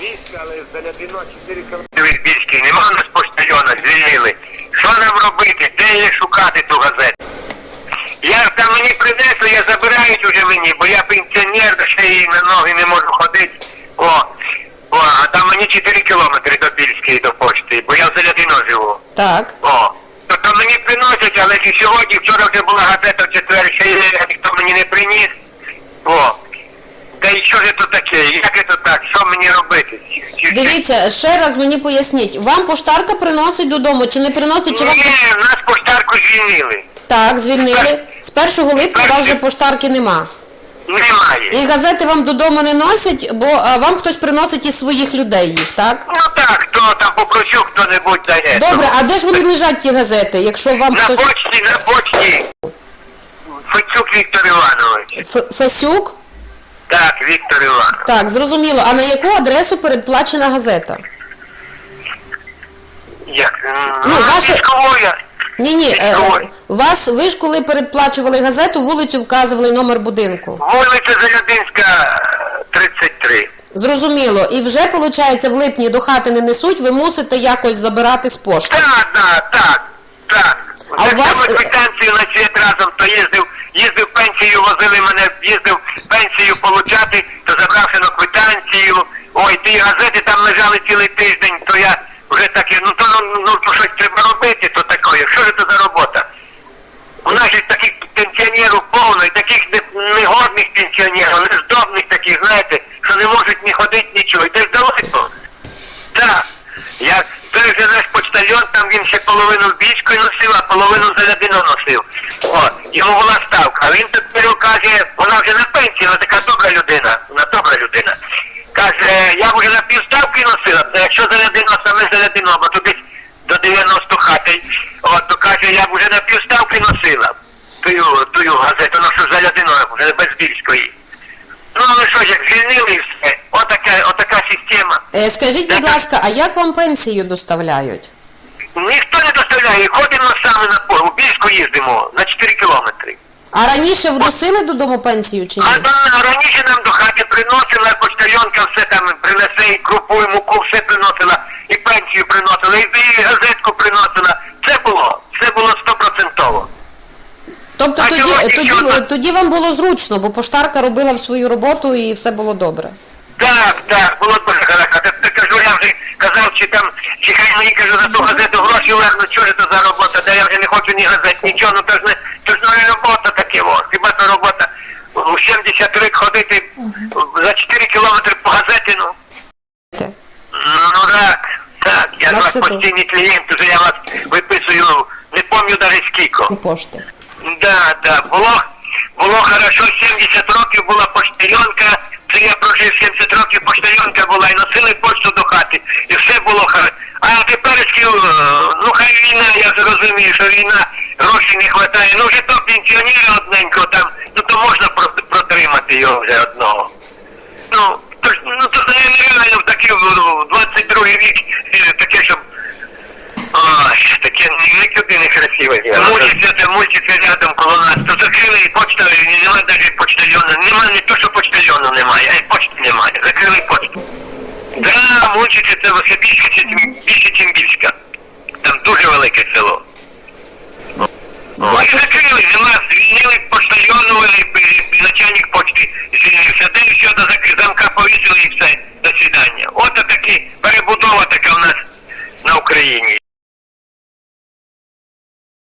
Більська, але Залядино 4 кілометри від Більської. Нема нас поштальйона, звільнили. Що нам робити? Де її шукати ту газету? Я там мені принесли, я забирають уже мені, бо я пенсіонер, ще і на ноги не можу ходити. О, о, а там мені 4 кілометри до Більської до почти, бо я в Залядино живу. Так. О, то, то мені приносять, але і сьогодні, вчора вже була газета в четвер, ще є, ніхто мені не приніс. О, і що ж це таке? Як це так? Що мені робити? Дивіться, ще раз мені поясніть, вам поштарка приносить додому чи не приносить, чи вам Ні, нас поштарку звільнили. так звільнили? З 1 липня у вас вже поштарки нема. Немає. І газети вам додому не носять, бо а, вам хтось приносить із своїх людей їх, так? Ну так, хто там попросив, хто-небудь дає. Добре, а де ж вони лежать ті газети, якщо вам На хтось почті, на почті. Фецюк Віктор Іванович. Ф- Фесюк? Так, Віктор Іванович. Так, зрозуміло. А на яку адресу передплачена газета? Як? Ну, Ну, ваше- військовоя. Ні, ні, е, вас ви ж коли передплачували газету, вулицю вказували номер будинку. Вулиця Залядинська, 33. Зрозуміло. І вже, виходить, в липні до хати не несуть, ви мусите якось забирати з пошти. Так, так, так, так. А у вас- квитанцію на світ разом, то їздив, пенсію, возили мене, їздив пенсію получати, то забравши на квитанцію. Ой, ті газети там лежали цілий тиждень, то я вже таке, ну то ну, ну то щось треба робити, то таке. Що ж це за робота? У нас же таких пенсіонерів повно, і таких негодних пенсіонерів, нездобних таких, знаєте, що не можуть ні ходити, нічого. І де ж далеко? Так. Я той же наш почтальон, там він ще половину Бійської носив, а половину зарядину носив. О, йому була ставка. А він тепер каже, вона вже на пенсії, вона така добра людина, вона добра людина. Каже, я вже на півставки носила, то якщо зарядино, саме зарядино, бо туди до 90 хати, от, то каже, я вже на півставки носила. Тую, тую газету ношу зарядино, вже без Більської. Ну, ну що ж, як звільнили і все. Отака, отака система. Е, скажіть, будь ласка, а як вам пенсію доставляють? Ніхто доставляє, ходимо саме на у Більську їздимо на 4 кілометри. А раніше вносили додому пенсію чи ні? А раніше нам до хати приносила, почтальонка все там принесе, і крупу, і муку, все приносила, і пенсію приносила, і, і газетку приносила. Це було, це було стопроцентово. Тобто тоді, сьогодні тоді, що? тоді вам було зручно, бо поштарка робила в свою роботу і все було добре. Так, так, було дуже хорошо. А тепер кажу, я вже казав, чи там, чи хай мені кажу, за ту газету гроші вернуть, що ж це за робота, де я вже не хочу ні газет, нічого, ну то ж не, то ж не робота таке, о, хіба то робота у 73 ходити за 4 кілометри по газеті, ну. Ну так, так, я вас постійний клієнт, вже я вас виписую, не пам'ятаю навіть скільки. У пошти. Да, да, було, було хорошо, 70 років була поштальонка, це я прожив 70 років, поштальонка була, і носили почту до хати, і все було хорошо. А тепер, е, ну хай війна, я ж розумію, що війна, грошей не вистачає, ну вже то пенсіонери одненько там, ну то можна про- протримати його вже одного. Ну, то, ну то нереально в такі в 22 рік е, таке, щоб Ой, таке нікуди не красиве. Мультиться, це мультиться рядом коло нас. То закрили і немає навіть почтальона. Немає не то, що почтальону немає, а й почти немає. Закрили почту. Да, мультиться це більше, чим більше, чим більська. Там дуже велике село. police